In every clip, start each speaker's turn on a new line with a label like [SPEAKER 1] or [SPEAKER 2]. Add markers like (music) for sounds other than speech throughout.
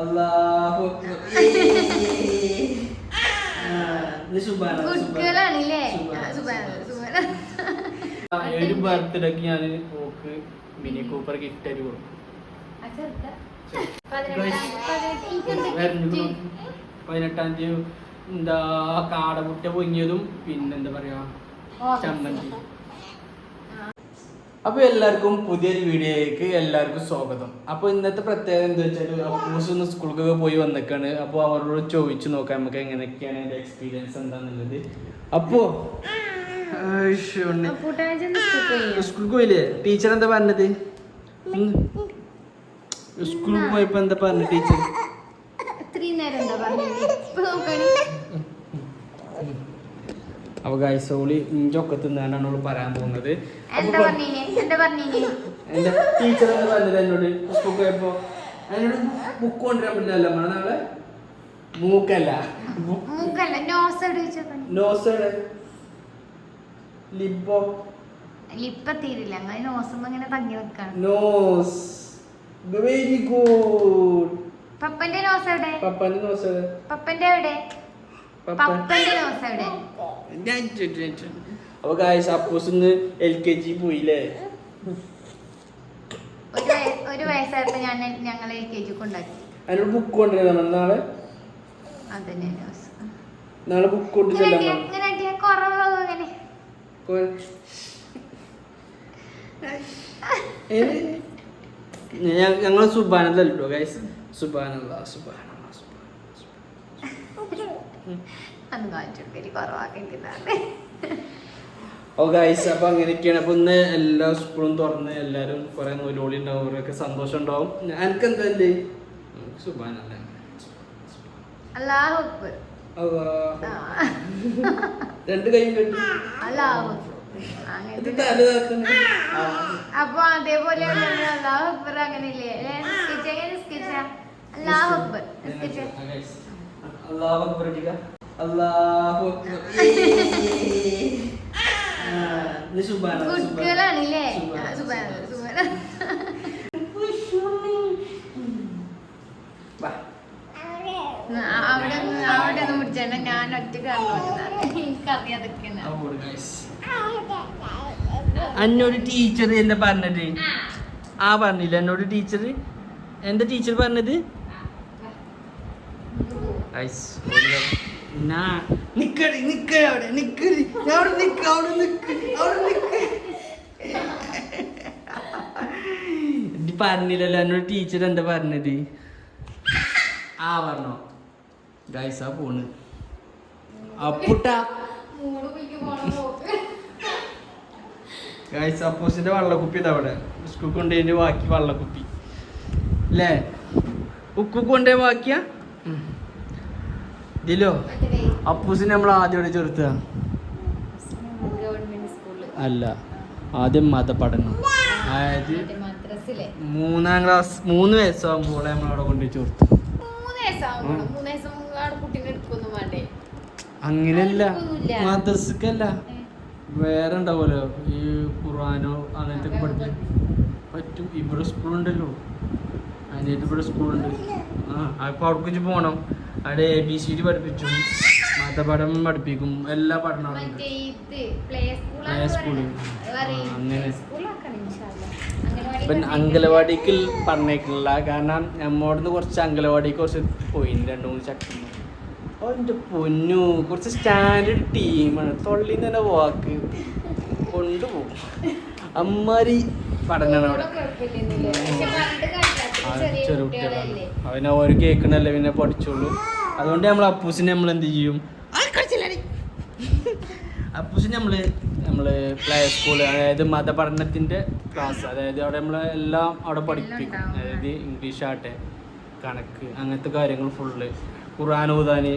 [SPEAKER 1] അല്ലാഹു ഏഴ് ബർത്ത്ഡേക്ക് ഞാൻ ഓക്ക് മിനി കൂപ്പർ ഗിഫ്റ്റ് ആയിട്ട് കൊടുക്കും. പതിനെട്ടാം തീയതി. എന്താ കാടമുട്ട പൊങ്ങിയതും പിന്നെന്താ പറയാ? ചമ്മന്തി. (laughs) അപ്പൊ എല്ലാവർക്കും പുതിയൊരു വീഡിയോയിലേക്ക് എല്ലാവർക്കും സ്വാഗതം. അപ്പോൾ ഇന്നത്തെ പ്രത്യേകത എന്താ വെച്ചാൽ അപ്പൂസ് ഒന്ന് സ്കൂളിലൊക്കെ പോയി വന്നിക്കാണ്. അപ്പോൾ അവരോട് ചോദിച്ചു നോക്കാം നമുക്ക് എങ്ങനെയൊക്കെയാണ് എന്റെ എക്സ്പീരിയൻസ് എന്താന്നുള്ളത്. അപ്പോ സ്കൂളിൽ പോയില്ലേ? ടീച്ചർ എന്താ പറഞ്ഞത്? സ്കൂളിൽ പോയപ്പോ എന്താ പറഞ്ഞത് ടീച്ചർ
[SPEAKER 2] ഇത്രയും നേരം എന്താ പറഞ്ഞത് ഇപ്പൊ നോക്കണി
[SPEAKER 1] അപ്പൊ ഓളി ഇഞ്ചൊക്കെ തിന്നാനാണ് അവൾ പറയാൻ പോകുന്നത്. എന്റെ ടീച്ചർ എന്ന് പറഞ്ഞത് എന്നോട്? പോയപ്പോ എന്നോട് ബുക്ക് കൊണ്ടുവരാൻ പറ്റില്ല നമ്മളെ മൂക്കല്ല.
[SPEAKER 2] നോസ് ലിപ്പ? തീരില്ല അങ്ങനെ നോസുമ്പോ ഇങ്ങനെ തങ്ങി നിക്കാണ്.
[SPEAKER 1] നോസ് വെരി ഗുഡ്
[SPEAKER 2] പപ്പന്റെ നോസ് എവിടെ?
[SPEAKER 1] പപ്പന്റെ നോസ്
[SPEAKER 2] പപ്പന്റെ എവിടെ?
[SPEAKER 1] അപ്പൊ ഗായ്സ് അപ്പൂസ് ഇന്ന് എൽ കെ ജി പോയില്ലേ?
[SPEAKER 2] ഒരു വയ- ഒരു വയസ്സായപ്പോ ഞാൻ ഞങ്ങളെ എൽ കെ ജി കൊണ്ടാക്കി.
[SPEAKER 1] അതിനൊരു ബുക്ക് കൊണ്ടുവരണം നാളെ? നാളെ ബുക്ക് കൊണ്ടുവരണം ഞങ്ങൾ സുബാനല്ലോ ഗൈസ് സുബാനല്ല സുബാനല്ല
[SPEAKER 2] അന്ന് കാണിച്ചു കൊടുക്കൽ കുറവാക്കിണ്ടാണ്
[SPEAKER 1] ഓ ഗൈസ് അപ്പൊ അങ്ങനെയൊക്കെയാണ്. അപ്പൊ ഇന്ന് എല്ലാ സ്കൂളും തുറന്ന് എല്ലാരും കുറെ നൂലോളി ഉണ്ടാവും അവരൊക്കെ സന്തോഷം ഉണ്ടാവും. എനിക്ക് എന്തല്ലേ സുബാനല്ലേ രണ്ട് കൈയും കെട്ടി.
[SPEAKER 2] അപ്പൊ അതേപോലെ അല്ലാഹു അക്ബർ അങ്ങനെയില്ലേ? അല്ലേ? എങ്ങനെ നിസ്കരിച്ച? അല്ലാഹു അക്ബർ നിസ്കരിച്ച.
[SPEAKER 1] അല്ലാഹു അക്ബർ അടിക്ക. അല്ലാഹു അക്ബർ. ഏയ്. ആ, ഇത്
[SPEAKER 2] ആ, അവിടെ അവിടെ ഒന്ന് പിടിച്ചേണ്ട ഞാൻ
[SPEAKER 1] ഒറ്റയ്ക്ക്. എന്നോട് ടീച്ചർ എന്താ പറഞ്ഞത്? ആ. പറഞ്ഞില്ല? എന്നോട് ടീച്ചർ എന്റെ ടീച്ചർ പറഞ്ഞത്? Guys, നാ നിക്കടി നിക്കടി അവിടെ നിക്കടി അവിടെ നിക്ക് അവിടെ നിക്ക് അവിടെ നിക്ക്. ഇത് പറഞ്ഞില്ലല്ലോ എന്നോട് ടീച്ചർ എന്താ പറഞ്ഞത്? ആ പറഞ്ഞോ. ഗൈസ് ആ പോണ് അപ്പുട്ട ഗൈസ് അപ്പൂസിന്റെ വള്ളക്കുപ്പി ഇതാ അവിടെ. ഉസ്കു കൊണ്ടുപോയി ബാക്കി വള്ളക്കുപ്പി. അല്ലേ ഉക്കു കൊണ്ടേ ബാക്കിയാ. ഇതിലോ. അപ്പൂസിനെ നമ്മൾ ആദ്യം ഇവിടെ ചെറുത്ത
[SPEAKER 2] ഗവൺമെന്റ് സ്കൂളിൽ.
[SPEAKER 1] അല്ല ആദ്യം മതപഠനം. അതായത് മൂന്നാം ക്ലാസ് മൂന്ന് വയസ്സാകുമ്പോൾ നമ്മൾ അവിടെ കൊണ്ടുപോയി ചേർത്തു അങ്ങനെയല്ല മദ്രസക്കല്ല. വേറെ ഉണ്ടാവുമല്ലോ ഈ ഖുറാനോ അങ്ങനത്തെ പഠിക്കാൻ പറ്റും. ഇവിടെ സ്കൂളുണ്ടല്ലോ. അതിനായിട്ട് ഇവിടെ സ്കൂളുണ്ട്. ആ അപ്പോൾ അവിടെ പോകണം അവിടെ എ ബി സി ഡി പഠിപ്പിച്ചു. മതപഠനം പഠിപ്പിക്കും. എല്ലാ പഠനവും
[SPEAKER 2] പ്ലേ
[SPEAKER 1] അങ്ങനെ. ഇപ്പം അങ്കലവാടിക്ക് പറഞ്ഞേക്കില്ല കാരണം നമ്മോട് കുറച്ച് അങ്കലവാടിക്ക് കുറച്ച് പോയി രണ്ട് മൂന്ന് ഓ എന്റെ പൊന്നു. കുറച്ച് സ്റ്റാൻഡേർഡ് ടീമാണ്. തൊള്ളിന്ന് തന്നെ വാക്ക്. കൊണ്ടുപോകും. അമ്മാരി പഠനമാണ് അവിടെ. ഒരു കുട്ടികളാണ് അവനെ ഓരോ കേൾക്കണല്ലേ പിന്നെ പഠിച്ചോളൂ. അതുകൊണ്ട് നമ്മൾ അപ്പൂസിനെ നമ്മൾ എന്ത് ചെയ്യും? അപ്പൂസിന് നമ്മൾ നമ്മൾ പ്ലേ സ്കൂൾ അതായത് മതപഠനത്തിന്റെ ക്ലാസ് അതായത് അവിടെ നമ്മൾ എല്ലാം അവിടെ പഠിപ്പിക്കും. അതായത് ഇംഗ്ലീഷ് ആട്ടെ കണക്ക് അങ്ങനത്തെ കാര്യങ്ങൾ ഫുള്ള് ഖുർആൻ ഊതാന്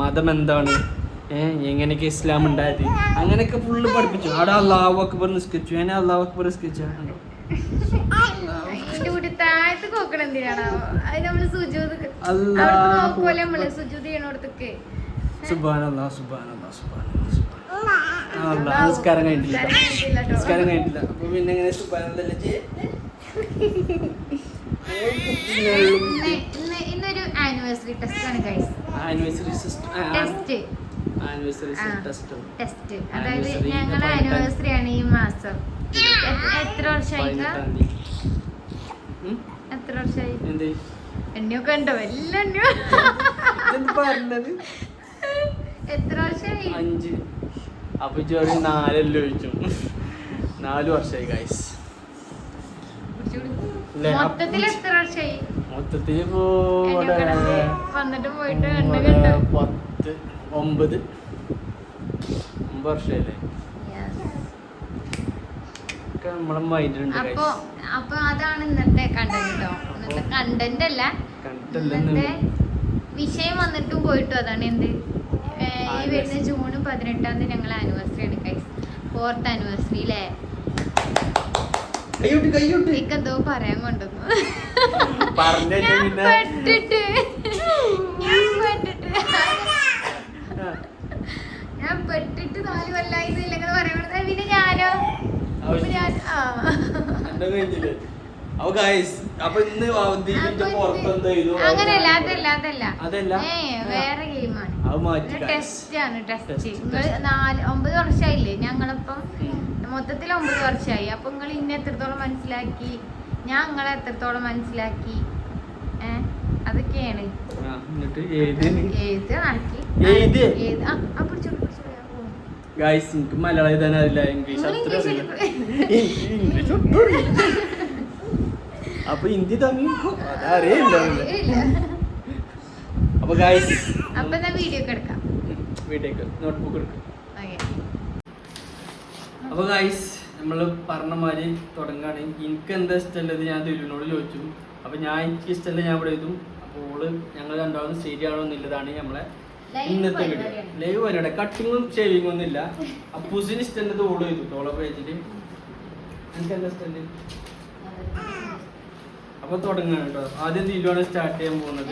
[SPEAKER 1] മതം എന്താണ്? എങ്ങനെയൊക്കെ ഇസ്ലാം ഉണ്ടായത്? അങ്ങനെയൊക്കെ ഫുള്ള് പഠിപ്പിച്ചു. അവിടെ അള്ളാഹു അക്ബർ നിസ്കരിച്ചു. ഞാൻ അള്ളാഹു അക്ബർ നിസ്കരിച്ചു? (laughs)
[SPEAKER 2] താഴത്ത് നോക്കണം എന്തിനാണോ? അത് നമ്മൾ സുജൂത്
[SPEAKER 1] നമ്മൾ.
[SPEAKER 2] സുജൂത് ചെയ്യണോടത്തൊക്കെ?
[SPEAKER 1] അപ്പൊ പിന്നെ
[SPEAKER 2] ഇന്നൊരു ആനിവേഴ്സറി ടെസ്റ്റ് ആണ് guys
[SPEAKER 1] anniversary
[SPEAKER 2] test
[SPEAKER 1] anniversary test
[SPEAKER 2] test അതായത് ഞങ്ങളുടെ ആനിവേഴ്സറി ആണ് ഈ മാസം. എത്ര
[SPEAKER 1] വർഷമായിട്ട്?
[SPEAKER 2] എത്ര വർഷമായി എന്നെയൊക്കെ ഉണ്ടോ എല്ലാം
[SPEAKER 1] പറഞ്ഞത്?
[SPEAKER 2] എത്ര വർഷമായി
[SPEAKER 1] അഞ്ച്. അപ്പൊ ജോലി നാലല്ലോ ചോദിച്ചു. നാല് വർഷമായി ഗൈസ്?
[SPEAKER 2] മൊത്തത്തിൽ എത്ര വർഷമായി
[SPEAKER 1] മൊത്തത്തിൽ
[SPEAKER 2] വന്നിട്ട് പോയിട്ട്
[SPEAKER 1] പത്ത് ഒമ്പത്. ഒമ്പത് വർഷമല്ലേ
[SPEAKER 2] അപ്പൊ അപ്പൊ അതാണ് ഇന്നത്തെ കണ്ടന്റ് ഇന്നത്തെ കണ്ടന്റ് അല്ല. ഇന്നത്തെ വിഷയം വന്നിട്ടും പോയിട്ടും അതാണ് എന്ത്? ഈ വരുന്ന ജൂൺ പതിനെട്ടാം തീയതി ഞങ്ങൾ ആനിവേഴ്സറി ആണ് ഗൈസ് ഫോർത്ത് ആനിവേഴ്സറി അല്ലേ
[SPEAKER 1] കയ്യോട്ട് കയ്യോട്ട്.
[SPEAKER 2] എനിക്ക് എന്തോ പറയാൻ കൊണ്ടുവന്നു.
[SPEAKER 1] പറഞ്ഞ
[SPEAKER 2] ഞാൻ പെട്ടിട്ട്. ഞാൻ പെട്ടിട്ട്
[SPEAKER 1] ആ,
[SPEAKER 2] ഞാൻ പെട്ടിട്ട് നാല് കൊല്ലായി ഇല്ലെങ്കിൽ പറയുന്നത് പിന്നെ ഞാനോ അപ്പൊ ഞാൻ ആ
[SPEAKER 1] എന്റെ കഴിഞ്ഞില്ലേ അപ്പൊ ഗൈസ് അപ്പൊ ഇന്ന് ദീപിന്റെ പുറത്ത് എന്താ ചെയ്തു
[SPEAKER 2] അങ്ങനെയല്ല അതല്ല അതല്ല. വേറെ ഗെയിമാണ്. ടെസ്റ്റ് ആണ് ടെസ്റ്റ്. നാല് ഒമ്പത് വർഷമായില്ലേ ഞങ്ങളിപ്പം മൊത്തത്തിൽ ഒമ്പത് വർഷമായി അപ്പൊ നിങ്ങൾ ഇന്ന എത്രത്തോളം മനസ്സിലാക്കി? ഞാൻ നിങ്ങളെ എത്രത്തോളം മനസ്സിലാക്കി? ഏഹ് അതൊക്കെയാണ്. എഴുത് നടക്കി
[SPEAKER 1] എഴുത്?
[SPEAKER 2] ആ, പിടിച്ചോളൂ,
[SPEAKER 1] ഗൈസ് എനിക്ക് മലയാളം എഴുതാൻ അറിയില്ല ഇംഗ്ലീഷ് അത്ര
[SPEAKER 2] ഇംഗ്ലീഷ്
[SPEAKER 1] അറിയില്ല.
[SPEAKER 2] എടുക്ക്.
[SPEAKER 1] എനിക്ക് ഇംഗ്ലീഷ് ഒന്നും അറിയില്ല അപ്പൊ ഹിന്ദി തമ്മിൽ അതറിയില്ല. അപ്പൊ ഗായ്സ്
[SPEAKER 2] അപ്പൊ വീഡിയോ എടുക്കാം.
[SPEAKER 1] നോട്ട്ബുക്ക് എടുക്കും. അപ്പൊ ഗായ്സ് നമ്മൾ പറഞ്ഞ മാതിരി തുടങ്ങാണ്. എനിക്ക് എന്താ ഇഷ്ടമുള്ളത് ഞാൻ ദിലുവിനോട് ചോദിച്ചു. അപ്പൊ ഞാൻ എനിക്ക് ഇഷ്ടമല്ല ഞാൻ ഇവിടെ എഴുതും. അപ്പോൾ ഞങ്ങൾ രണ്ടാമത് ശരിയാണോ എന്നുള്ളതാണ് നമ്മളെ ഇന്നത്തെ വീഡിയോ ലൈവ് പരിപാടി. കട്ടിങ്ങും ഷേവിങ്ങും ഒന്നും ഇല്ല. അപ്പൂസിന് ഇഷ്ടമുള്ളത് ഓളോ ചെയ്തു ടോളോ പേജിൽ എനിക്ക് എന്താ ഇഷ്ടമുണ്ട് അപ്പൊ തുടങ്ങാണ് കേട്ടോ ആദ്യം ദിലുവാണ് സ്റ്റാർട്ട് ചെയ്യാൻ പോകുന്നത്.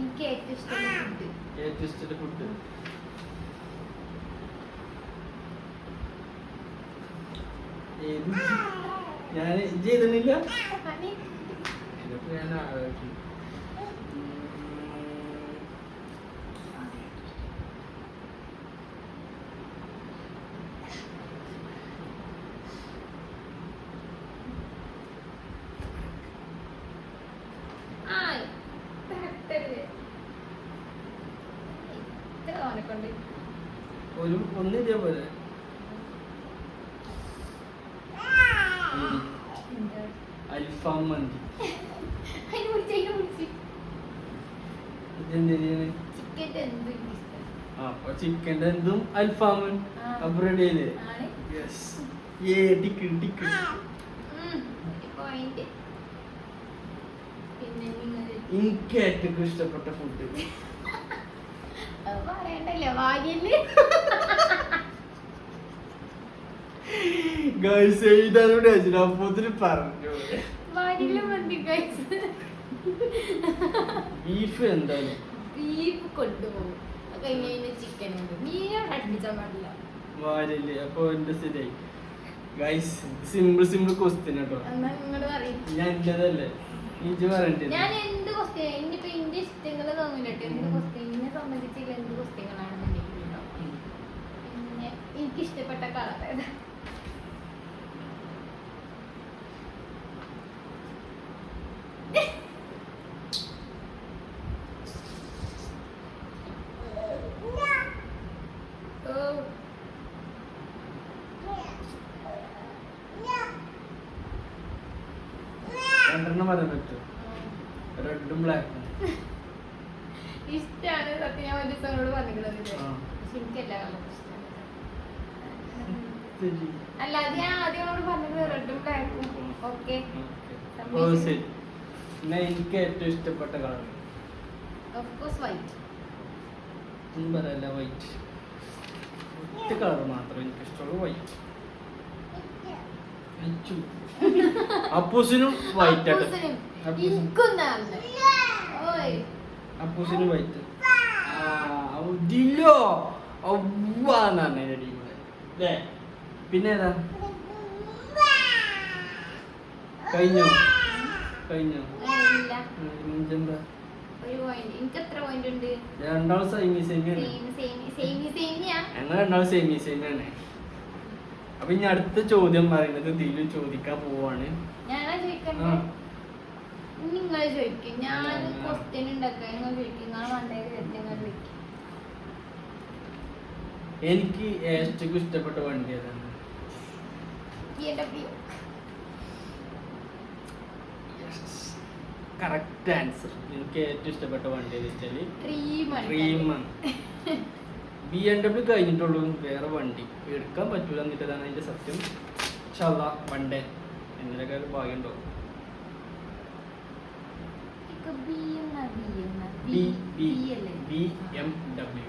[SPEAKER 2] ഇത് ഏറ്റവും ഇഷ്ടമുള്ള ഫുഡ്
[SPEAKER 1] ഏറ്റവും ഇഷ്ടമുള്ള ഫുഡ് ഏത്? ഞാൻ ചെയ്തിട്ടില്ല. ഇതിപ്പോ ഞാൻ
[SPEAKER 2] ഓനെക്കൊണ്ട്.
[SPEAKER 1] ഒരു ഒന്ന് ഇതേപോലെ? അൽഫാം മന്തി. (laughs)
[SPEAKER 2] ചിക്കന്റെ എന്ത്
[SPEAKER 1] അൽഫാമും. അപ്പൊ റെഡി ആയില്ലേ ഏ ടിക്ക് ടിക്ക്. എനിക്ക് ഏറ്റവും ഇഷ്ടപ്പെട്ട ഫുഡ് ഗൈസ് എഴുതാനോട് അപ്പോത്തിന് പറഞ്ഞു ബീഫ് എന്തായാലും.
[SPEAKER 2] ബീഫ് കൊണ്ടുപോകും. അത് കഴിഞ്ഞ് കഴിഞ്ഞാൽ ചിക്കൻ ഉണ്ട്. മീനോട് അടുപ്പിച്ചാൽ പാടില്ല.
[SPEAKER 1] വാരില്ലേ. അപ്പൊ എന്റെ ശരിയായി ഗൈസ് സിമ്പിൾ സിമ്പിൾ ക്വസ്റ്റ്യൻ കേട്ടോ ഞാൻ എന്റേതല്ലേ ഇജ്ജ് പറയണ്ടേ
[SPEAKER 2] ഞാൻ എന്ത് ക്വസ്റ്റ്യൻ ഇനിയിപ്പോ എന്റെ ഇഷ്ടങ്ങൾ തോന്നില്ലട്ടോ എന്ത് ക്വസ്റ്റ്യൻ എന്നെ സംബന്ധിച്ചുള്ള എന്ത് ക്വസ്റ്റ്യങ്ങളാണെന്നുണ്ടെങ്കിൽ എനിക്ക് ഇഷ്ടപ്പെട്ട കളർ ഏതാ ഓ
[SPEAKER 1] രണ്ടെണ്ണം പറയാൻ പറ്റുമോ റെഡും ബ്ലാക്കും
[SPEAKER 2] ഇഷ്ടാണ് സത്യം ഞാൻ ഒരു ദിവസം പറഞ്ഞിട്ടുള്ളത്
[SPEAKER 1] ആ.
[SPEAKER 2] പക്ഷെ എനിക്ക് എല്ലാ കളറും ഇഷ്ടമാണ് അല്ല അത് ഞാൻ ആദ്യം അവളോട് പറഞ്ഞത് റെഡും ബ്ലാക്കും ഓക്കെ
[SPEAKER 1] ശരി പിന്നെ എനിക്ക് ഏറ്റവും ഇഷ്ടപ്പെട്ട കളർ. പറയല്ല വൈറ്റ് ഒറ്റ കളർ മാത്രം എനിക്ക് ഇഷ്ടമുള്ളൂ വൈറ്റ് അപ്പൂസിനും വൈറ്റ്
[SPEAKER 2] അപ്പൂസിനും
[SPEAKER 1] വൈറ്റ് ഡില്ലോ. ഒവ്വാന്നാണ് പറഞ്ഞ ടീമിൽ അല്ലേ പിന്നെ ഏതാ? കഴിഞ്ഞോ? കഴിഞ്ഞോ? അപ്പൊ ഇനി അടുത്ത ചോദ്യം പറയുന്നത് ദിലു ചോദിക്കാൻ പോവാണ്.
[SPEAKER 2] നിങ്ങൾ ചോദിക്കും. ഞാൻ ക്വസ്റ്റ്യൻ ഉണ്ടാക്കാം നിങ്ങൾ ചോദിക്കും. നിങ്ങൾ മണ്ടേ നിങ്ങൾ ചോദിക്കും.
[SPEAKER 1] എനിക്ക് ഏറ്റവും ഇഷ്ടപ്പെട്ട വണ്ടി ഏതാണ്?
[SPEAKER 2] BMW.
[SPEAKER 1] Correct answer. എനിക്ക് ഏറ്റവും ഇഷ്ടപ്പെട്ട വണ്ടി എന്ന്
[SPEAKER 2] ആണ്.
[SPEAKER 1] ഡ്രീമാണ് ബി എം ഡബ്ല്യു കഴിഞ്ഞിട്ടുള്ളൂ. വേറെ വണ്ടി. എടുക്കാൻ പറ്റൂല എന്നിട്ടതാണ് അതിന്റെ സത്യം. ചല വണ്ടേ എന്തിനൊക്കെ ഒരു ഭാഗ്യം ഉണ്ടോ
[SPEAKER 2] ഇക്ക് B എന്നാ B എന്നാ? B,
[SPEAKER 1] B B M W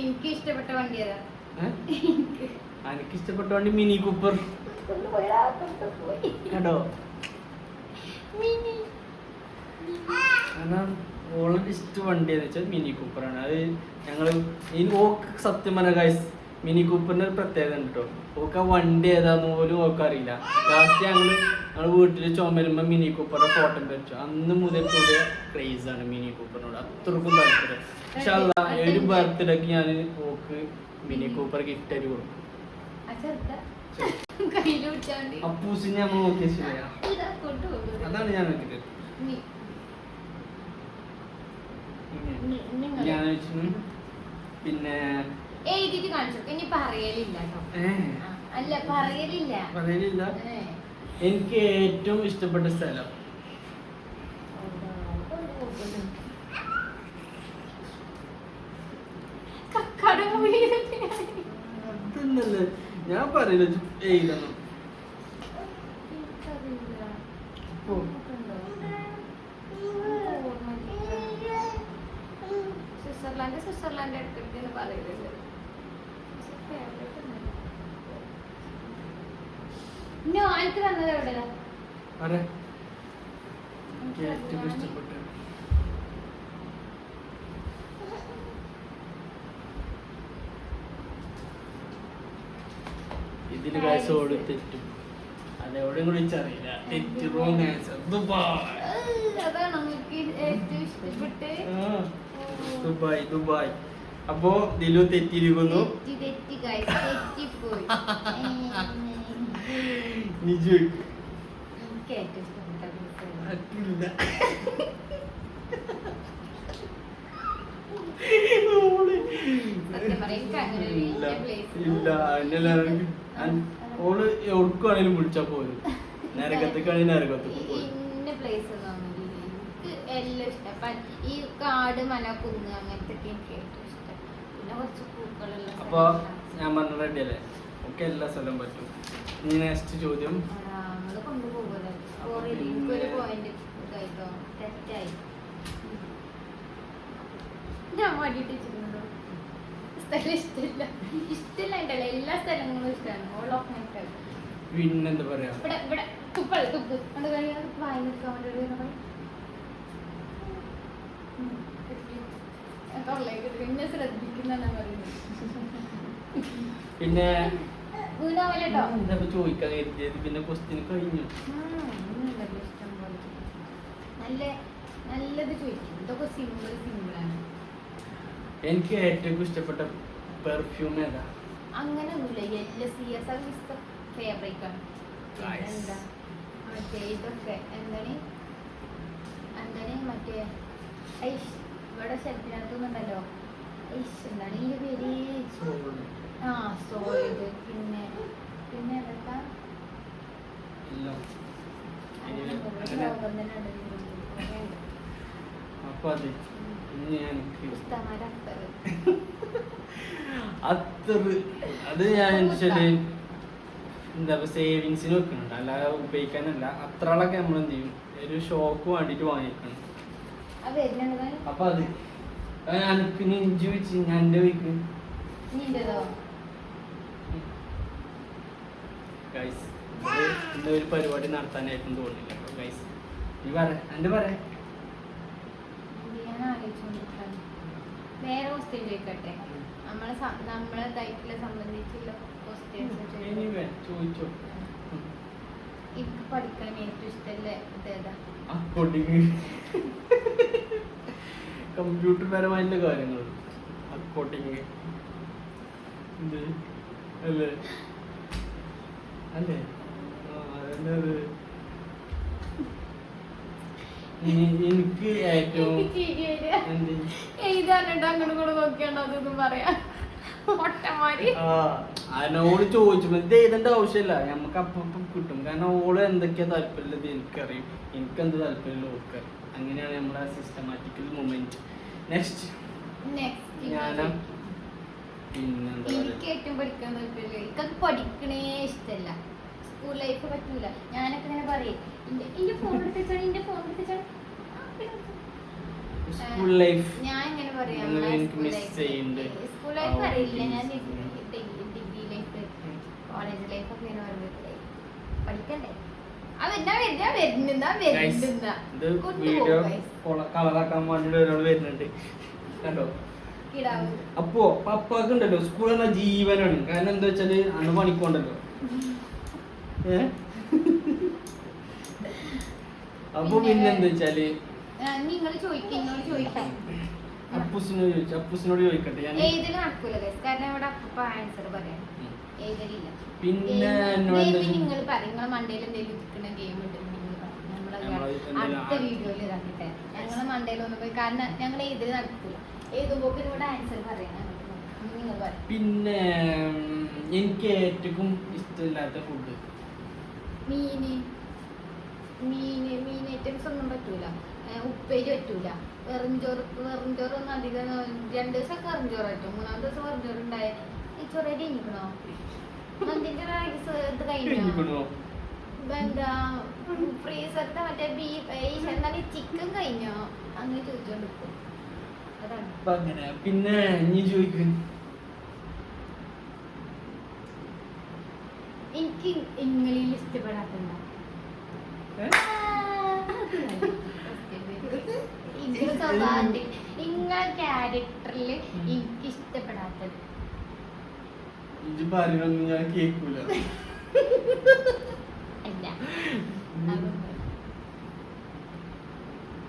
[SPEAKER 2] എനിക്ക് ഇഷ്ടപ്പെട്ട വണ്ടി ഏതാ?
[SPEAKER 1] എനിക്ക് ഇഷ്ടപ്പെട്ട മിനി കൂപ്പർ. കേട്ടോ ഇഷ്ട വണ്ടി എന്ന് വെച്ചാൽ മിനി കൂപ്പറാണ്. അത് ഞങ്ങൾ ഓക്ക് സത്യം പറഞ്ഞ ഗൈസ് മിനി കൂപ്പറിന് ഒരു പ്രത്യേകത ഉണ്ട് കേട്ടോ ഓക്ക് വണ്ടി ഏതാന്ന് പോലും ഓക്കറിയില്ല. ലാസ്റ്റ് ഞങ്ങൾ ഞങ്ങൾ വീട്ടിൽ ചുമരുമ്പോ മിനി കൂപ്പറുടെ ഫോട്ടോ വരച്ചു അന്ന് മുതൽ കൂടെ ആണ് മിനി കൂപ്പറിനോട്. അത്രക്കും താല്പര്യം. പക്ഷെ അല്ല ഒരു ബർത്ത്ഡേക്ക് ഞാൻ ഓക്ക് മിനി കൂപ്പർ ഗിഫ്റ്റ് ആയിട്ട് കൊടുക്കും
[SPEAKER 2] ആ ചെറുക്ക കയ്യിൽ പിടിച്ചാണ്ട്
[SPEAKER 1] അപ്പൂസിനെ നമ്മൾ നോക്കിയ ശരിയാ. അതാണ് ഞാൻ നോക്കിയത്. ഞാൻ പിന്നെ
[SPEAKER 2] എഴുതിട്ട് കാണിച്ചു. ഇനി പറയലില്ല അല്ല പറയലില്ല.
[SPEAKER 1] പറയലില്ല. എനിക്ക് ഏറ്റവും ഇഷ്ടപ്പെട്ട സ്ഥലം.
[SPEAKER 2] കക്കാട
[SPEAKER 1] ഞാൻ പറയില്ല എഴുതണം.
[SPEAKER 2] സ്വിറ്റ്സർലാൻഡ് സ്വിറ്റ്സർലാൻഡ് എടുത്തിട്ട് എനിക്ക് തന്നത് എവിടെയാ?
[SPEAKER 1] ഏറ്റവും ഇഷ്ടപ്പെട്ട ഇതിന് കാശ് കൊടുത്തിട്ട്. അതെവിടെയും കൂടി അറിയില്ല തെറ്റ് റോങ് ആൻസർ ദുബായ്
[SPEAKER 2] അതാണ് നിങ്ങൾക്ക് ഏറ്റവും ഇഷ്ടപ്പെട്ട്.
[SPEAKER 1] Dubai Dubai. അപ്പോ ദിലു തെറ്റിയിരിക്കുന്നു (laughs) നിജു.
[SPEAKER 2] എനിക്ക് ഏറ്റവും ഇഷ്ടപ്പെട്ട (laughs) place ഏതാ?
[SPEAKER 1] ഇല്ല
[SPEAKER 2] സത്യം പറയാം, എനിക്ക് അങ്ങനെ ഒരു
[SPEAKER 1] ഇല്ല
[SPEAKER 2] place
[SPEAKER 1] ഇല്ല അതിനെല്ലാം ഓൾ എവിടുക്കാണേലും വിളിച്ചാ പോലും നരകത്തേക്കാണെങ്കിൽ നരകത്തേക്ക്
[SPEAKER 2] ഈ-
[SPEAKER 1] പോരും.
[SPEAKER 2] ഇന്ന place ഒന്നും അങ്ങനെയില്ല. എനിക്ക് എല്ലാം ഇഷ്ടം. പ- ഈ കാട് മല കുന്ന് അങ്ങനത്തെ ഒക്കെ എനിക്ക് ഏറ്റവും ഇഷ്ടം. പിന്നെ കുറച്ച് പൂക്കളുള്ള
[SPEAKER 1] അപ്പൊ
[SPEAKER 2] സ്ഥലങ്ങളാണ്.
[SPEAKER 1] ഞാൻ പറഞ്ഞ റെഡി അല്ലേ ഒക്കെ എല്ലാ സ്ഥലവും പറ്റും. ഇനി നെക്സ്റ്റ് ചോദ്യം.
[SPEAKER 2] ആ, നമ്മൾ കൊണ്ടുപോകുമല്ലോ? എനിക്കൊരു പോയിന്റ് ഇതായിട്ടോ. തെറ്റായി. ഞാൻ വെച്ചിട്ടുണ്ടോ സ്ഥലം ഇഷ്ടമില്ല ഇഷ്ടമില്ല ഉണ്ടല്ലോ എല്ലാ സ്ഥലങ്ങളും ഇഷ്ടമാണ്. ഓൾ ഓഫ് മൈ ഫേവറേറ്റ്
[SPEAKER 1] പിന്നെന്താ പറയാ?
[SPEAKER 2] ഇവിടെ ഇവിടെ തുപ്പ്. വായി നിൽക്കാൻ വേണ്ടി
[SPEAKER 1] പിന്നെ ചോദിക്കാൻ കരുതിയത്? പിന്നെ ക്വസ്റ്റ്യൻ കഴിഞ്ഞു.
[SPEAKER 2] നല്ല നല്ലത് ചോദിക്കും. ഇതൊക്കെ സിമ്പിൾ
[SPEAKER 1] എനിക്ക് ഏറ്റവും ഇഷ്ടപ്പെട്ട പെർഫ്യൂം ഏതാ?
[SPEAKER 2] അങ്ങനെയൊന്നുമില്ല എല്ലാ സി എസ് ആർ ഇഷ്ടം. ഫേവറേറ്റ് ആണ്. എന്താ? മറ്റേ ഇതൊക്കെ. എന്താണ്? എന്താണ് മറ്റേ? ഐഷ്. ഇവിടെ ഷെൽഫിനകത്തൊന്നുണ്ടല്ലോ ഐഷ് എന്താണ് ഈ പേര്? ആ പിന്നെ പിന്നെ ഏതൊക്കെ?
[SPEAKER 1] എല്ലാം.
[SPEAKER 2] അങ്ങനെ
[SPEAKER 1] അങ്ങനെ
[SPEAKER 2] ലോകം തന്നെ ഉണ്ട്
[SPEAKER 1] അത്ര അത് ഞാൻ വെച്ചാൽ എന്താ സേവിങ്സിന് വെക്കുന്നുണ്ട് അല്ലാതെ ഉപയോഗിക്കാനല്ല. അത്ര ആളൊക്കെ നമ്മൾ എന്ത് ചെയ്യും? ഒരു ഷോക്ക് വേണ്ടിട്ട് വാങ്ങിക്കണം. അപ്പൊ അത്. എനിക്ക് ഇഞ്ചി വെച്ച് ഞാൻ എന്റെ വീക്ക് ഗൈസ് ഒരു പരിപാടി നടത്താനായിട്ടും തോന്നില്ല ഗൈസ് നീ പറ. എന്റെ പറ.
[SPEAKER 2] ഞാൻ ആലോചിച്ചുകൊണ്ടിരിക്കുകയാണ് വേറെ ക്വസ്റ്റ്യൻ ചോദിക്കട്ടെ നമ്മളെ നമ്മളെ ദൈവത്തിലെ സംബന്ധിച്ചുള്ള
[SPEAKER 1] ക്വസ്റ്റ്യൻസ്
[SPEAKER 2] എനിക്ക് പഠിക്കാൻ ഏറ്റവും ഇഷ്ടമല്ല ഇതേതാ
[SPEAKER 1] അക്കൗണ്ടിങ് കമ്പ്യൂട്ടർ പരമായിട്ടുള്ള കാര്യങ്ങൾ അക്കൗണ്ടിങ് എന്ത് അല്ലേ? അല്ലേ? ഇനി- എനിക്ക് ഏറ്റവും
[SPEAKER 2] എഴുതാനുണ്ട്? അങ്ങോട്ടും കൂടെ നോക്കിയാണ്ടോ അതൊന്നും പറയാ.
[SPEAKER 1] അതിനോട് ചോദിച്ചു ഇത് എഴുതേണ്ട ആവശ്യമില്ല. നമുക്ക് അപ്പം കിട്ടും. കാരണം ഓൾ എന്തൊക്കെയാ താല്പര്യമുള്ളത് എനിക്കറിയും. എനിക്ക് എന്ത് താല്പര്യമില്ല ഓക്കെ അങ്ങനെയാണ് നമ്മുടെ സിസ്റ്റമാറ്റിക്കൽ മൊമെന്റ് നെക്സ്റ്റ് ഞാനാ. പിന്നെന്താ
[SPEAKER 2] എനിക്ക് ഏറ്റവും പഠിക്കാൻ താല്പര്യമില്ല എനിക്കത് പഠിക്കണേ ഇഷ്ടമല്ല സ്കൂൾ ലൈഫ് പറ്റൂല. ഞാനൊക്കെ ഇങ്ങനെ പറയും ഇന്റെ ഫോൺ എടുത്തിച്ചാണ് ഇന്റെ ഫോൺ എടുത്തിച്ചാണ്
[SPEAKER 1] സ്കൂൾ ലൈഫ്
[SPEAKER 2] ഞാൻ ഇങ്ങനെ പറയാം. സ്കൂൾ ലൈഫ് അറിയില്ല. ഞാൻ. ഡിഗ്രി ലൈഫ് കോളേജ് ലൈഫ് ഒക്കെ ഇങ്ങനെ പറയുമ്പോഴേ പഠിക്കണ്ടേ?
[SPEAKER 1] വീഡിയോ കളറാക്കാൻ വേണ്ടിട്ട് ഒരാൾ വരുന്നുണ്ട് കണ്ടോ? അപ്പോ പപ്പാക്ക് ഉണ്ടല്ലോ സ്കൂൾ എന്ന ജീവനാണ്. കാരണം എന്താ വെച്ചാൽ അന്ന് പണിക്കൊണ്ടല്ലോ (laughs) അപ്പൊ പിന്നെ എന്താ വെച്ചാൽ?
[SPEAKER 2] നിങ്ങൾ ചോദിക്കും എന്നോട് ചോദിക്കാം.
[SPEAKER 1] അപ്പൂസിനോട് ചോദിച്ചു അപ്പൂസിനോട് ചോദിക്കട്ടെ ഞാൻ.
[SPEAKER 2] ഏതിൽ നടക്കൂല കാരണം ഇവിടെ ആൻസർ പറയാം.
[SPEAKER 1] ഉം.
[SPEAKER 2] ഏതിലില്ല.
[SPEAKER 1] പിന്നെ എന്നോട്
[SPEAKER 2] നിങ്ങൾ പറയും നിങ്ങളെ മണ്ടയിൽ എന്തെങ്കിലും ഇരിക്കുന്ന ഗെയിം ഉണ്ട്
[SPEAKER 1] നമ്മൾ
[SPEAKER 2] നമ്മളെ അടുത്ത
[SPEAKER 1] ആ-
[SPEAKER 2] വീഡിയോയിൽ ഇതാക്കിട്ടെ. ഞങ്ങളെ മണ്ടയിൽ ഒന്ന് പോയി കാരണം ഞങ്ങൾ ഏതിൽ നടക്കൂല. ഏതുമ്പോൾ ഇവിടെ ആൻസർ പറയണം
[SPEAKER 1] പിന്നെ എനിക്ക് ഏറ്റവും ഇഷ്ടമില്ലാത്ത ഫുഡ്
[SPEAKER 2] മീന് മീന് മീൻ ഐറ്റംസ് ഒന്നും പറ്റൂല. ഉപ്പേരി പറ്റൂല. വെറുംചോറ് വെറുംചോറൊന്നും അധികം രണ്ട് ദിവസമൊക്കെ വെറുംചോറ് പറ്റും. മൂന്നാം ദിവസം വെറുംചോറ് ഉണ്ടായി. ഈ കഴിഞ്ഞിക്കണോ മന്തിന്റെ റൈസ് ഇത് കഴിഞ്ഞോ? എന്താ ഫ്രീസറിന്റെ മറ്റേ ബീഫ് ഈ എന്താണ് ചിക്കൻ കഴിഞ്ഞോ? അങ്ങനെ ചോദിച്ചോണ്ട് നിൽക്കും. അതാണ്.
[SPEAKER 1] അങ്ങനെ പിന്നെ ഇനി ചോദിക്കും.
[SPEAKER 2] എനിക്ക് ഇഷ്ടപ്പെടാത്തുണ്ടോ ഇങ്ങനെ സ്വഭാവത്തിൽ ക്യാരക്ടറിൽ എനിക്ക് ഇഷ്ടപ്പെടാത്തത്.
[SPEAKER 1] ഇജ്ജ് ഞാൻ കേൾക്കൂല
[SPEAKER 2] അല്ല.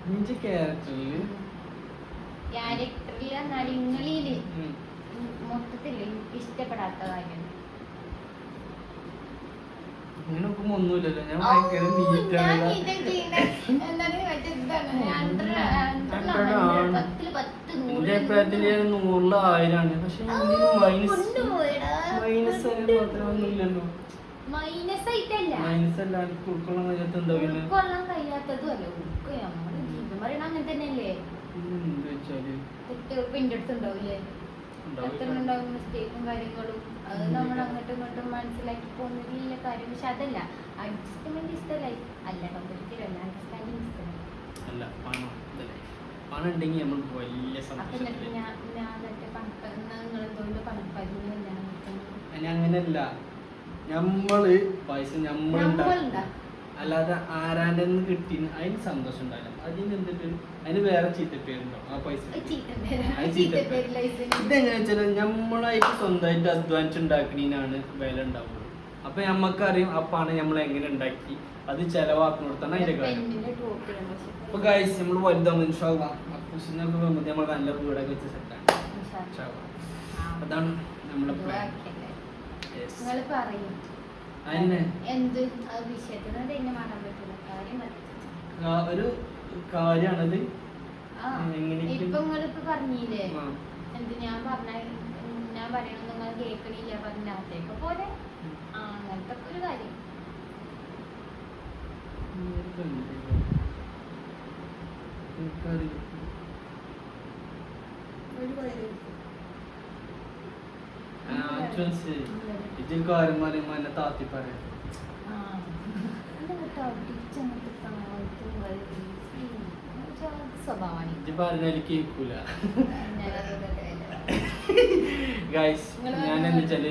[SPEAKER 1] ഇഞ്ചി
[SPEAKER 2] ക്യാരക്ടറിൽ എന്നാൽ ഇങ്ങളിൽ മൊത്തത്തിൽ എനിക്ക് ഇഷ്ടപ്പെടാത്ത കാര്യം
[SPEAKER 1] ഇങ്ങനെ നോക്കുമ്പോ ഒന്നുമില്ലല്ലോ. ഞാൻ ഭയങ്കര
[SPEAKER 2] ഞാൻ
[SPEAKER 1] നീറ്റാണ് എന്റെ അഭിപ്രായത്തിൽ നൂറിൽ ആയിരാണ്. പക്ഷെ മൈനസ്. മൈനസ് മാത്രമൊന്നും ഇല്ലല്ലോ
[SPEAKER 2] മൈനസ് ആയിട്ടല്ല.
[SPEAKER 1] മൈനസ് അല്ലാണ്ട് ഉൾക്കൊള്ളാൻ കഴിയാത്ത എന്താ പിന്നെ?
[SPEAKER 2] ഉൾക്കൊള്ളാൻ കഴിയാത്തതും അല്ല. ഉൾക്ക് നമ്മുടെ ജീവിതം പറയണ അങ്ങനെ തന്നെയല്ലേ?
[SPEAKER 1] എന്താ വെച്ചാൽ.
[SPEAKER 2] തെറ്റുകൾ എന്റെ അടുത്ത് ഉണ്ടാവില്ലേ? എത്ര
[SPEAKER 1] ഉണ്ടാവില്ല.
[SPEAKER 2] ഉണ്ടാവും മിസ്റ്റേക്കും കാര്യങ്ങളും അത് നമ്മൾ അങ്ങോട്ടും ഇങ്ങോട്ടും മനസ്സിലാക്കി പോകുന്നതിലുള്ള കാര്യം. പക്ഷെ അതല്ല അഡ്ജസ്റ്റ്മെന്റ് ഇസ് ദ ലൈഫ് അല്ല ഒരിക്കലല്ല അണ്ടർസ്റ്റാൻഡിങ് ഇസ് ദ ലൈഫ്
[SPEAKER 1] അല്ല പണം ഇതല്ലേ. പണം ഉണ്ടെങ്കിൽ നമ്മൾ വലിയ
[SPEAKER 2] ഞാൻ ഞാൻ
[SPEAKER 1] അങ്ങനെയല്ല ഞമ്മൾ പൈസ
[SPEAKER 2] നമ്മൾ
[SPEAKER 1] അല്ലാതെ ആരാന്റെ കിട്ടി അതിന് സന്തോഷം ഉണ്ടാവില്ല. അതിന് വേറെ ആ പൈസ ഇതെങ്ങനെ വെച്ചാൽ നമ്മളായിട്ട് സ്വന്തമായിട്ട് അധ്വാനിച്ച് ഉണ്ടാക്കണീനാണ് വില ഉണ്ടാവുന്നത് അപ്പൊ നമ്മക്കറിയും ആ പണം നമ്മൾ എങ്ങനെ ഉണ്ടാക്കി അത് ചെലവാക്കുന്നിടത്താണ് അതിന്റെ കാര്യം. അപ്പൊ ഗൈസ് നമ്മൾ വലുതാവും ഇൻഷാല്ലാ അപ്പൂസിനൊക്കെ നമ്മൾ നല്ല വീടൊക്കെ വെച്ച് സെറ്റാണ് അതാണ് നമ്മുടെ പ്ലാൻ ഒരു കാര്യമാണത്?
[SPEAKER 2] ഇപ്പൊ നിങ്ങളിപ്പോ പറഞ്ഞില്ലേ
[SPEAKER 1] ആ.
[SPEAKER 2] എന്ത് ഞാൻ പറഞ്ഞ ഞാൻ പറയണത് നിങ്ങൾ കേൾക്കണില്ല പറഞ്ഞാത്തേക്ക് പോലെ ആ അങ്ങനത്തെ ഒക്കെ ഒരു കാര്യം
[SPEAKER 1] എനിക്കറിയില്ല.
[SPEAKER 2] ഒരു കാര്യം
[SPEAKER 1] ആ, എനിക്ക് മനസ്സിലായി. ഇതിൽ കാര്യം പറയുമ്പോ എന്നെ താത്തി പറയാം
[SPEAKER 2] ആ എന്നിട്ട് അടിച്ചങ്ങോട്ട് താഴ്ത്തും വരും. ഒരു ജാതി സ്വഭാവമാണ്.
[SPEAKER 1] ഇത് പറഞ്ഞാൽ എനിക്ക് കേൾക്കൂല
[SPEAKER 2] ഞാനത്
[SPEAKER 1] ഗൈസ് ഞാൻ എന്താ വെച്ചാൽ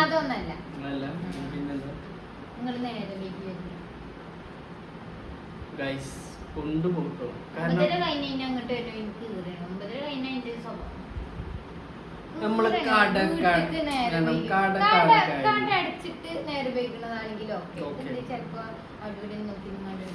[SPEAKER 2] അതൊന്നല്ല.
[SPEAKER 1] അല്ല പിന്നെന്താ?
[SPEAKER 2] നിങ്ങൾ നേരെ വീട്ടിൽ
[SPEAKER 1] ഗൈസ്
[SPEAKER 2] ഒമ്പതര
[SPEAKER 1] കാരണം
[SPEAKER 2] കഴിഞ്ഞ് കഴിഞ്ഞാൽ അങ്ങോട്ട് വരും എനിക്ക് ഒമ്പതര കഴിഞ്ഞാൽ അടച്ചിട്ട് നേരെ പോയി ഉപയോഗിക്കുന്നതാണെങ്കിലും. ചിലപ്പോ അവിടെ നോക്കി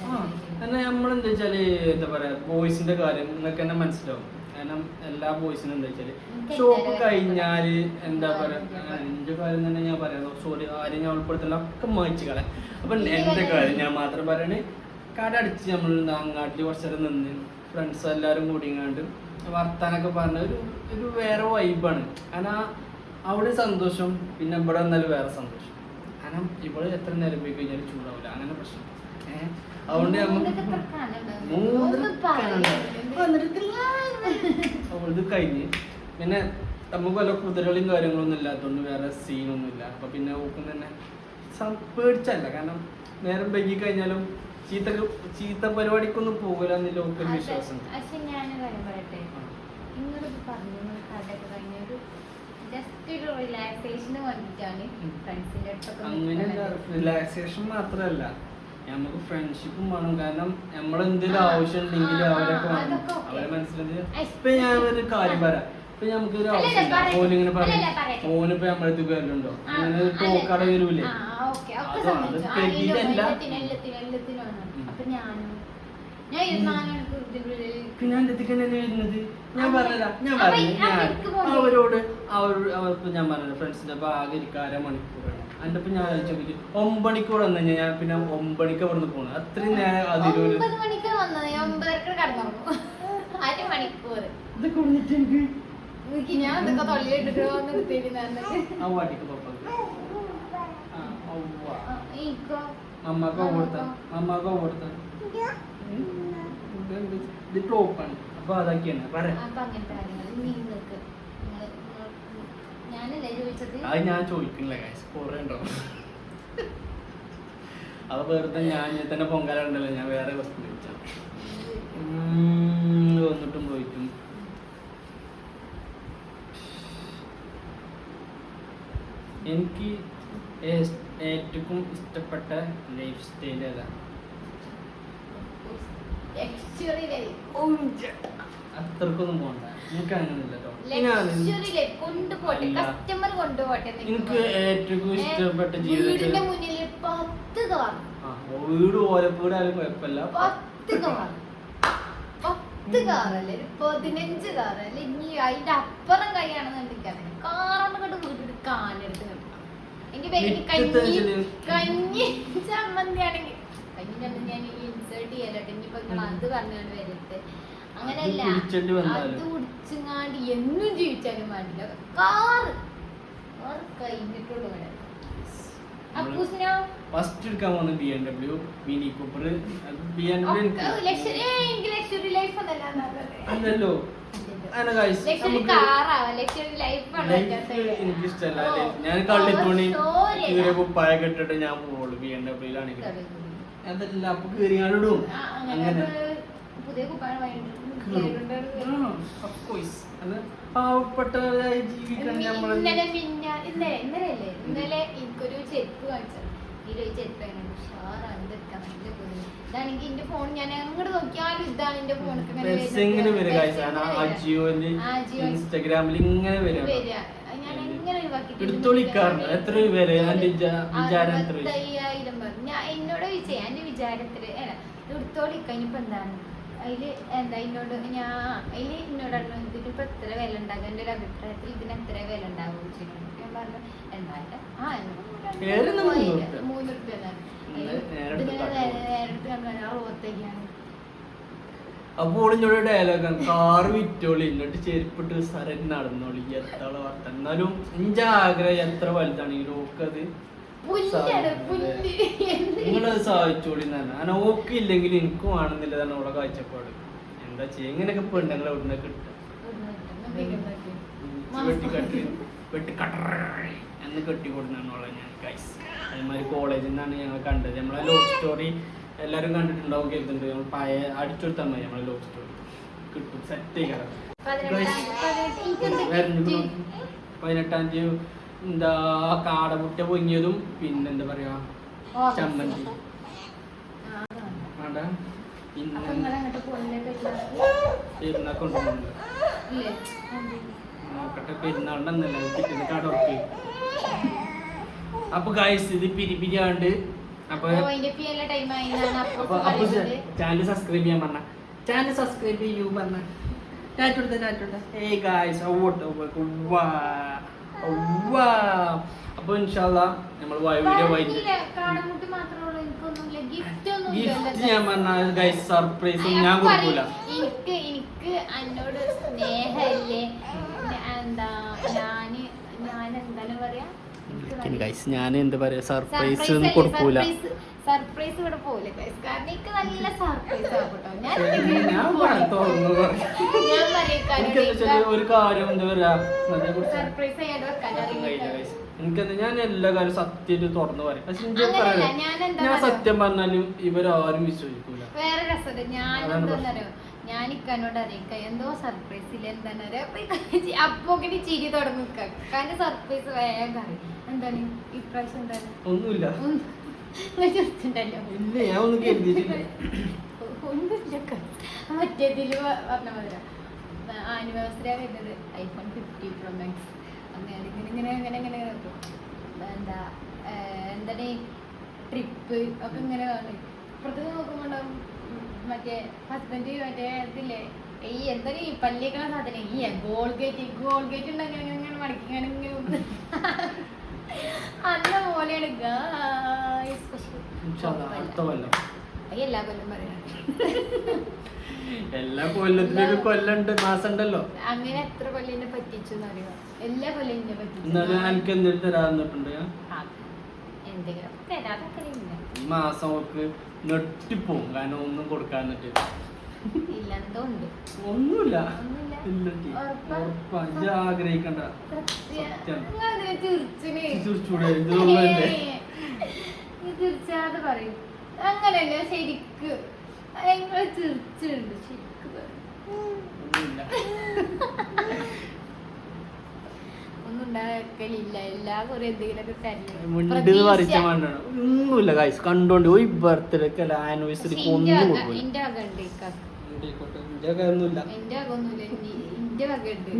[SPEAKER 1] ആ, എന്നാ നമ്മളെന്താ വെച്ചാൽ എന്താ പറയാ ബോയ്സിന്റെ കാര്യം നിങ്ങൾക്ക് തന്നെ മനസ്സിലാവും. കാരണം എല്ലാ ബോയ്സിനും എന്താ വെച്ചാൽ ഷോപ്പ് കഴിഞ്ഞാൽ എന്താ പറയാ എന്റെ കാര്യം തന്നെ ഞാൻ പറയാം. സോറി ആരും ഞാൻ ഉൾപ്പെടുത്തില്ല ഒക്കെ മായിച്ചു കളെ അപ്പൊ എന്റെ കാര്യം ഞാൻ മാത്രം പറയണേ. കട അടിച്ച് നമ്മൾ അങ്ങാട്ടിൽ കുറച്ചേരം നിന്ന് ഫ്രണ്ട്സ് എല്ലാവരും കൂടിങ്ങാണ്ട് വർത്താനൊക്കെ പറഞ്ഞ ഒരു ഒരു വേറെ വൈബാണ് കാരണം അവിടെ സന്തോഷം പിന്നെ ഇവിടെ വന്നാലും വേറെ സന്തോഷം. കാരണം ഇവിടെ എത്ര നേരം പോയി കഴിഞ്ഞാലും ചൂടാവില്ല അങ്ങനെ പ്രശ്നം. ഏഹ് അതുകൊണ്ട് അവളത് കഴിഞ്ഞ്. പിന്നെ നമുക്ക് വല്ല കുതിരകളും കാര്യങ്ങളൊന്നും ഇല്ലാത്തതുകൊണ്ട് വേറെ സീനൊന്നും ഇല്ല. അപ്പൊ പിന്നെ ഓക്കും തന്നെ പേടിച്ചല്ല. കാരണം നേരം വൈകി കഴിഞ്ഞാലും ചീത്ത ചീത്ത പരിപാടിക്കൊന്നും പോകില്ല എന്നില്ല ഒരു വിശ്വാസം.
[SPEAKER 2] പക്ഷെ ഞാൻ കാര്യം പറയട്ടെ? നിങ്ങളിത് പറഞ്ഞു കഴിഞ്ഞ ഒരു ജസ്റ്റ് ഒരു റിലാക്സേഷന് വേണ്ടിയിട്ടാണ് ഫ്രണ്ട്സിന്റെ അടുത്തൊക്കെ അങ്ങനെയല്ല
[SPEAKER 1] റിലാക്സേഷൻ മാത്രല്ല. നമുക്ക് ഫ്രണ്ട്ഷിപ്പും വേണം. കാരണം നമ്മളെന്തെങ്കിലും ആവശ്യം ഉണ്ടെങ്കിൽ അവരൊക്കെ വേണം. അവരെ മനസ്സിലെന്ത് ഇപ്പൊ ഞാൻ ഒരു കാര്യം പറയാം. ഇപ്പൊ നമുക്ക് ഒരു
[SPEAKER 2] അല്ലല്ല,
[SPEAKER 1] ആവശ്യം
[SPEAKER 2] പറയട്ടെ.
[SPEAKER 1] ഓനിങ്ങനെ പറയും. ഓനിപ്പോ വരലുണ്ടോ
[SPEAKER 2] ആ,
[SPEAKER 1] അങ്ങനെ
[SPEAKER 2] അല്ല.
[SPEAKER 1] വരൂലേ? പിന്നെ എന്റെ അടുത്തേക്ക് തന്നെ വരുന്നത്. ഞാൻ പറഞ്ഞതാ ഞാൻ പറഞ്ഞു ഞാൻ അവരോട് അവർ അവർക്ക് ഞാൻ പറഞ്ഞത് ഫ്രണ്ട്സിന്റെ അപ്പൊ ആകെ ഇരിക്കുക അരമണിക്കൂറാണ് എന്റെ ഇപ്പൊ ഞാൻ ചോദിച്ചു ഒമ്പണിക്കൂർ വന്നു കഴിഞ്ഞാൽ ഞാൻ പിന്നെ ഒമ്പണിക്ക് അവിടെ നിന്ന് പോകണം അത്രയും നേരം അതിലൊരു
[SPEAKER 2] അര
[SPEAKER 1] ഇത് എനിക്ക്
[SPEAKER 2] എനിക്ക് ഞാൻ തൊള്ളിയിട്ടിട്ട്
[SPEAKER 1] ഇത് ടോപ്പാണ്. അപ്പൊ അതൊക്കെയാണ്.
[SPEAKER 2] ചോദിച്ചത്?
[SPEAKER 1] അത് ഞാൻ ചോദിക്കണില്ല കാശ് കുറെ ഉണ്ടോ? അത് വെറുതെ ഞാൻ തന്നെ പൊങ്കാല ഉണ്ടല്ലോ ഞാൻ വേറെ വസ്തു ചോദിച്ചാ. വന്നിട്ടും പോയിട്ടും എനിക്ക് ഏറ്റവും ഇഷ്ടപ്പെട്ട ലൈഫ് സ്റ്റൈൽ
[SPEAKER 2] ഏതാണ്
[SPEAKER 1] അത്രക്കൊന്നും പോണ്ട. എനിക്ക്
[SPEAKER 2] എന്ന്
[SPEAKER 1] എനിക്ക് ഏറ്റവും ഇഷ്ടപ്പെട്ട ജീവിതത്തിൽ വീട് കുഴപ്പമില്ല.
[SPEAKER 2] പത്ത് പത്ത് കാറല്ലേ ഒരു പതിനഞ്ച് കാറല്ലേ ഇനി അതിന്റെ അപ്പുറം കൈയാണെന്നുണ്ടെങ്കിൽ കാറിനെ കണ്ട് വീട്ടിൽ കാനെടുത്ത് നിർത്താം
[SPEAKER 1] എനിക്ക്
[SPEAKER 2] കഞ്ഞി കഞ്ഞി ചമ്മന്തി ആണെങ്കിൽ കഞ്ഞി ചമ്മന്തി ഞാൻ ഇൻസേർട്ട് ചെയ്യലോട്ടെ ഇനിയിപ്പോ നിങ്ങൾ അത് പറഞ്ഞാണ് വരുന്നത് അങ്ങനെയല്ല
[SPEAKER 1] അത്
[SPEAKER 2] കുടിച്ചങ്ങാണ്ട് എന്നും ജീവിച്ചാലും വേണ്ടില്ല കാറ് കാറ് കഴിഞ്ഞിട്ടുള്ളൂ ഇവിടെ.
[SPEAKER 1] ഫസ്റ്റ് എടുക്കാൻ വന്ന B M W mini cooper B M W
[SPEAKER 2] luxury life എന്നല്ല
[SPEAKER 1] എനിക്ക് ഇഷ്ടമല്ല ഞാൻ കള്ളിത്തോണി കീറിയ
[SPEAKER 2] അങ്ങനെ
[SPEAKER 1] കുപ്പായ കെട്ടിട്ട് ഞാൻ പോവുള്ളൂ ബി എം ഡബ്ല്യൂലാണെങ്കിൽ അതല്ല അപ്പൊ കീറിയാളിടും അങ്ങനെ പാവപ്പെട്ടവരായി ജീവിക്കാൻ നമ്മൾ
[SPEAKER 2] ഇന്നലെ ഇന്നലെ ഇന്നലെ ഇന്നലെ എനിക്കൊരു ചെരുപ്പ് കാണിച്ചത് ചെരുപ്പ് എങ്ങനെ? ഉഷാറാണ് ഇതെടുക്കാൻ നല്ല പുതിയ ഇതാണെങ്കിൽ എന്റെ ഫോൺ ഞാൻ അങ്ങോട്ട് നോക്കിയാലും ഇതാണ് എന്റെ
[SPEAKER 1] അജിയോയിൽ ഇൻസ്റ്റാഗ്രാമിൽ ഇങ്ങനെ വരും
[SPEAKER 2] ഞാൻ എങ്ങനെ ഒഴിവാക്കിയിട്ടുണ്ട്?
[SPEAKER 1] എത്ര
[SPEAKER 2] അറുപത്തയ്യായിരം പറഞ്ഞു. ഞാൻ എന്നോട് ചോദിച്ചേ എന്റെ വിചാരത്തിൽ എടുത്തോളിക്ക ഇനിയിപ്പോ എന്താണ്? അതിൽ എന്താ എന്നോട് ഞാൻ അതിൽ എന്നോട് പറഞ്ഞു ഇതിനിപ്പോ എത്ര വില ഉണ്ടാകും? എന്റെ ഒരു അഭിപ്രായത്തിൽ ഇതിന് എത്ര വില ഉണ്ടാകും ഞാൻ പറഞ്ഞു രണ്ടായിരം ആ എന്നോട്
[SPEAKER 1] ഏറി
[SPEAKER 2] രണ്ട്
[SPEAKER 1] നമുക്ക്
[SPEAKER 2] മൂവായിരം.
[SPEAKER 1] നോക്കാം.
[SPEAKER 2] മൂന്ന് റുപ്യ
[SPEAKER 1] ഇന്നലെ നേരെ എടുത്ത് കാട്ടുവാ.
[SPEAKER 2] അറുപത്തയ്യാണ്
[SPEAKER 1] അപ്പോൾ ഇന്നോട് ഡയലോഗ് കാറ് വിറ്റോളി. എന്നിട്ട് ചെരുപ്പിട്ട് സരൻ നടന്നോളി. എത്ര വർത്തം എന്നാലും എന്റെ ആഗ്രഹം എത്ര വലുതാണെങ്കിലും ഓക്കത് നിങ്ങളത് സഹായിച്ചോളി തന്നെ കാരണം ഓക്ക് ഇല്ലെങ്കിൽ എനിക്കും ആണെന്നില്ലതാണ് ഓളെ കാഴ്ചപ്പാട്. എന്താ ചെയ്യാ? ഇങ്ങനെയൊക്കെ പെണ്ണുങ്ങളെ എവിടെ കിട്ടുക? വെട്ടിക്കട്ടി വെട്ടിക്കട്ട എന്ന് കെട്ടിക്കൊടുന്നുള്ള ഞാൻ ഗൈസ് അതേമാതിരി കോളേജിൽ നിന്നാണ് ഞങ്ങൾ കണ്ടത്. നമ്മളെ ലോക്ക് സ്റ്റോറി എല്ലാവരും കണ്ടിട്ടുണ്ടാവും കേൾക്കുന്നുണ്ട് നമ്മൾ പഴയ അടിച്ചെടുത്താൽ മതി നമ്മളെ ലോക്ക് സ്റ്റോറി കിട്ടും. സെറ്റ് ചെയ്യാറ് പതിനെട്ടാം തീയതി എന്താ കാടമുട്ട പൊങ്ങിയതും പിന്നെന്താ പറയാ ചമ്മന്തി. വേണ്ട പെരുന്നാൾ? കൊണ്ടുപോകുന്നുണ്ട് നോക്കട്ടെ പെരുന്നാളിന്റെ അന്നല്ല കിട്ടുന്ന കട ഉറക്കി അപ്പൊ ഗായ്സ് ഇത് പിരി പിരിയാണ്ട്. അപ്പൊ
[SPEAKER 2] അപ്പൊ
[SPEAKER 1] ചാനൽ സബ്സ്ക്രൈബ് ചെയ്യാൻ പറഞ്ഞ. ചാനൽ സബ്സ്ക്രൈബ് ചെയ്യൂ പറഞ്ഞ. ടാറ്റ ടാറ്റ ഏയ് ഗായ്സ് വാ അപ്പൊ ഇൻഷാല്ല നമ്മൾ വീഡിയോ വൈകിട്ട്.
[SPEAKER 2] ഗിഫ്റ്റ്
[SPEAKER 1] ഞാൻ പറഞ്ഞ ഗൈസ് സർപ്രൈസ് ഞാൻ കൊടുക്കൂല.
[SPEAKER 2] എനിക്ക് എനിക്ക് അന്നോട് സ്നേഹല്ലേ ഞാ- എന്താ ഞാൻ ഞാൻ എന്താണ് പറയാ എനിക്ക് നല്ല-
[SPEAKER 1] ഗൈസ് ഞാൻ എന്താ പറയാ സർപ്രൈസ് ഒന്നും കൊടുക്കൂല.
[SPEAKER 2] surprise ഇവിടെ. കാരണം എനിക്ക് നല്ല സർപ്രൈസ് ആകട്ടോ ഞാൻ
[SPEAKER 1] ഒരു കാര്യം എന്താ പറയാ
[SPEAKER 2] സർപ്രൈസ് വെക്കാൻ അറിയില്ല.
[SPEAKER 1] എനിക്കെന്താ ഞാൻ എല്ലാ കാര്യം സത്യമായിട്ട് തുറന്നു പറയും. പക്ഷെ എനിക്ക് പറയാം
[SPEAKER 2] ഞാൻ
[SPEAKER 1] സത്യം പറഞ്ഞാലും ഇവരാരും വിശ്വസിക്കൂല.
[SPEAKER 2] വേറെ രസമുണ്ട്. ഞാൻ എന്താ ഞാൻ ഇക്കാനോട് അറിയിക്ക എന്തോ സർപ്രൈസ് ഇല്ല എന്താണെന്നറിയോ അപ്പൊ ചിരി തുടങ്ങി കാരണം സർപ്രൈസ് വേഗം അറിയും എന്താണ്? ഇപ്രാവശ്യം എന്താണ്?
[SPEAKER 1] ഒന്നുമില്ല.
[SPEAKER 2] മറ്റേതിൽ പറഞ്ഞ പോലെ. ആനിവേഴ്സറി വരുന്നത്. ഐഫോൺ ഫിഫ്റ്റി പ്രോ മാക്സ് അങ്ങനെ ഇങ്ങനെ ഇങ്ങനെ ഇങ്ങനെ എന്താ എന്താണ്? ട്രിപ്പ് ഒക്കെ ഇങ്ങനെ ഇപ്പുറത്തേക്ക് നോക്കുമ്പോണ്ടാവും. മറ്റേ ഹസ്ബൻഡ് മറ്റേ ഇതില്ലേ ഈ എന്തൊരു ഈ പല്ലിക്കണ സാധനം ഈ ഗോൾഗേറ്റ് ഗോൾഗേറ്റ് ഉണ്ട്? അങ്ങനെ ഇങ്ങനെ ഇങ്ങനെ മടക്കി ഇങ്ങനെ ഇങ്ങനെ. അന്ന പോലെയാണ്. എല്ലാ കൊല്ലം പറയാം.
[SPEAKER 1] എല്ലാ കൊല്ലത്തിലും കൊല്ലണ്ട് മാസം ഉണ്ടല്ലോ
[SPEAKER 2] അങ്ങനെ എത്ര കൊല്ലിനെ പറ്റിച്ചു എന്നറിയാം എല്ലാ കൊല്ലം എന്നെ പറ്റിച്ചു
[SPEAKER 1] എന്തെങ്കിലും തരാൻ ഈ മാസം അവർക്ക് നെട്ടിപ്പോവും കാരണം ഒന്നും കൊടുക്കാൻ ഒന്നുമില്ല. ഇല്ല ആഗ്രഹിക്കണ്ട. ചിരിച്ചൂടെ?
[SPEAKER 2] പറയും. അങ്ങനെയല്ല ശരിക്ക്? ശരിക്ക് (laughs) ഒന്നും ഉണ്ടാക്കലില്ല എല്ലാ കുറെ എന്തെങ്കിലുമൊക്കെ
[SPEAKER 1] ഒന്നുമില്ല കായ്സ് കണ്ടോണ്ട് ഒരു ബർത്ത്ഡേക്ക് അല്ല ആനിവേഴ്സറിക്ക് ഒന്നും കൊടുക്കില്ല
[SPEAKER 2] എന്റെ വക ഉണ്ട് ഇക്കാക്ക്.
[SPEAKER 1] ഒന്നുമില്ല.
[SPEAKER 2] എന്റെ വക എന്റെ വക ഉണ്ട്.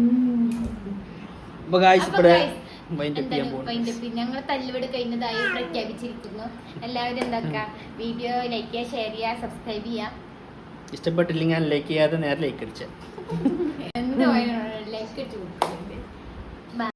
[SPEAKER 2] ഞങ്ങൾ തല്ലുപടി കഴിഞ്ഞതായി പ്രഖ്യാപിച്ചിരിക്കുന്നു. എല്ലാവരും എന്താക്കുക വീഡിയോ ലൈക്ക് ചെയ്യുക ഷെയർ ചെയ്യുക സബ്സ്ക്രൈബ് ചെയ്യുക.
[SPEAKER 1] ഇഷ്ടപ്പെട്ടില്ലെങ്കിൽ ലൈക്ക് ചെയ്യാതെ നേരെ ലൈക്ക് അടിച്ച.
[SPEAKER 2] എന്ത് ലൈക്ക് ഇട്ട്